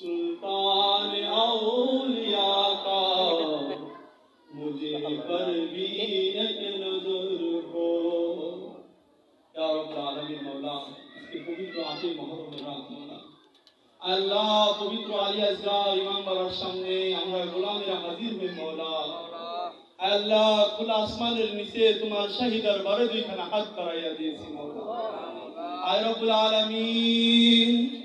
سلطان اولیاء کا مجھے پر بھی ایک نظر ہو۔ یا رب العالمین مولا؟ اس کے پوری آتے محمد مرات مولا اللہ، پوتر علی ازگا امام برار সামনে আমরা গোলামেরা হাজির মে মৌলা আল্লাহ খোলা আসমানের নিচে তোমার শাহী দরবারে দুইখানা হাত বাড়াইয়া দিয়েছি মৌলা আয় রব্বুল আলামিন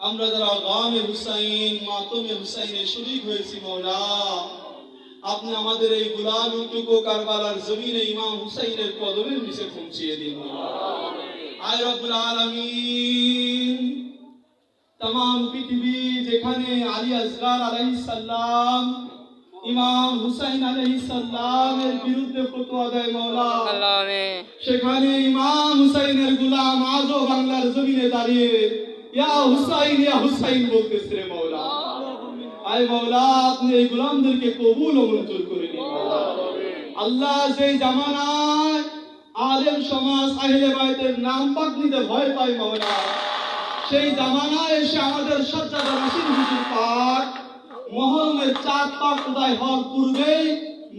আমরা যারা গামে হুসাইন মাতমে হুসাইনের শরীক হয়েছি মৌলা আপনি আমাদের এই গুলাম টুকু কারবালার জমিনে ইমাম হুসাইনের কদমের নিচে পৌঁছিয়ে দিন আয় রব্বুল আলামিন तमाम পৃথিবী যেখানে আলী আসগার আলাইহিস সালাম ইমাম হুসাইন আলাইহিস সালামের বিরুদ্ধে ফতোয়া দেয় মাওলা সেখানে ইমাম হুসাইনের গোলাম আজও বাংলার জমিনে দাঁড়িয়ে ইয়া হুসাইন ইয়া হুসাইন বলতেছে রে মাওলা। আয় মাওলা আপনি এই গোলামদেরকে কবুল ও মঞ্জুর করে নিন। আল্লাহ সেই জামানায় আলেম সমাজ আহলে বাইতের নাম পাক নিতে ভয় পায় মাওলা। সেই জামানায় এসে আমাদের সজ্জাদা নাসির হুজুর পাক মহরমের চার পাক উদয় হওয়ার পূর্বেই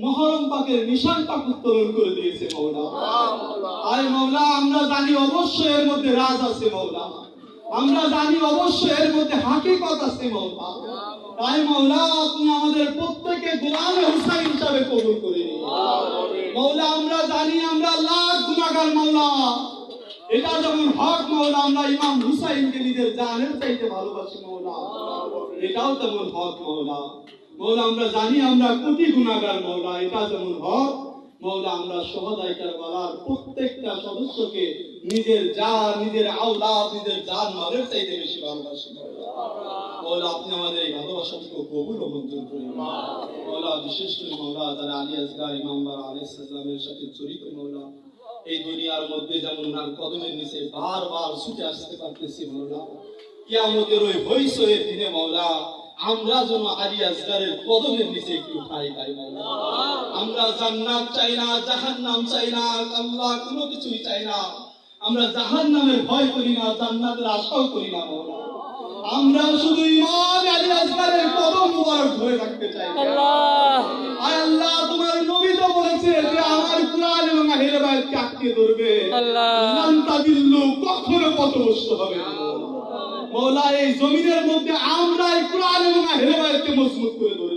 মহরম পাকের নিশান পাক উত্তোলন করে দিয়েছে আয় মাওলা আমরা জানি অবশ্যই এর মধ্যে রাজ আছে মাওলা। আমরা জানি অবশ্যই এর মধ্যে হাকিকত আছে মাওলা তাই মাওলা আপনি আমাদের প্রত্যেকে গোলামে হুসাইন হিসাবে কবুল করে মাওলা আমরা জানি আমরা লাখ গুনাহগার মাওলা এটা যেমন হক মাওলা আমরা ইমাম হুসাইনকে নিজের জানের চাইতে ভালোবাসি মাওলা এটাও তেমন হক মাওলা মাওলা আমরা জানি আমরা কোটি গুনাহগার মাওলা এটা যেমন হক মাওলা আমরা সহদাই কারবালার প্রত্যেকটা সদস্যকে নিজের জান, নিজের আওলাদ, নিজের জান মালের চাইতে বেশি ভালোবাসি। আপনি আমাদের এই ভালোবাসাটুকু কবুল ও মঞ্জুর করে নিন। মাওলা, বিশেষ করে আলী আসগার ইমামবার আলাইহিস সালামের সাথে জড়িত এই দুনিয়ার মধ্যে যেমন ওনার কদমের নিচে বারবার ছুটে আসতে পারতেছি ওই দিনে আমরা যেন আলী আসগারের কদমের নিচে একটু ঠাই পাই আমরা জান্নাত চাই না, জাহান্নাম চাই না, আল্লাহ কোনো কিছুই চাই না। আমরা জাহান্নামের ভয় করি না জান্নাতের আশাও করি না আমরা শুধু ইমাম আলী আসগারের কদম মুবারক ধরে রাখতে চাই। আল্লাহ। তোমার নবী তো বলেছে যে আমার কুরআন এবং আহলে বাইতকে আটকে ধরবে। আল্লাহ। লান তাদিল্লু কখনো পথভ্রষ্ট হবে না মৌলা এই জমিনের মধ্যে আমরা এই কোরআন এবং আহলে বাইতকে মজবুত করে ধরে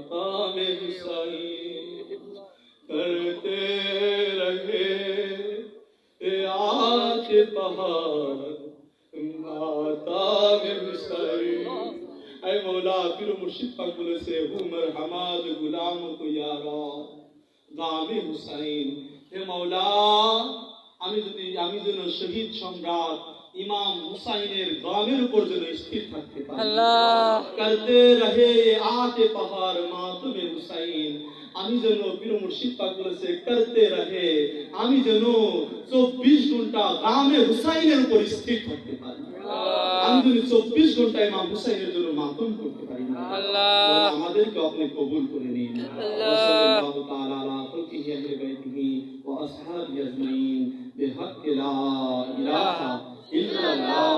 ইমাম হুসাইনের গামের উপর যেন থাকতে পারি করতে রহে আতে পাহাড় মাতুমে হুসাইন। আমি যেন পীর মুর্শিদ পাক বলেছে করতে রহে আমি যেন চব্বিশ ঘণ্টা গ্রামে হুসাইনের উপর স্থির থাকতে পারি আমি যদি চব্বিশ ঘণ্টা ইমাম হুসাইনের জন্য মাতম করতে পারি না আল্লাহ। আমাদেরকে আপনি কবুল করে নিন আল্লাহ। ওয়াসাল্লাল্লাহু তাআলা আলা খালকিহি আহলি বাইতিহি ওয়া আসহাবিহি আজমাইন বিহাক্কি লা ইলাহা ইল্লাল্লাহ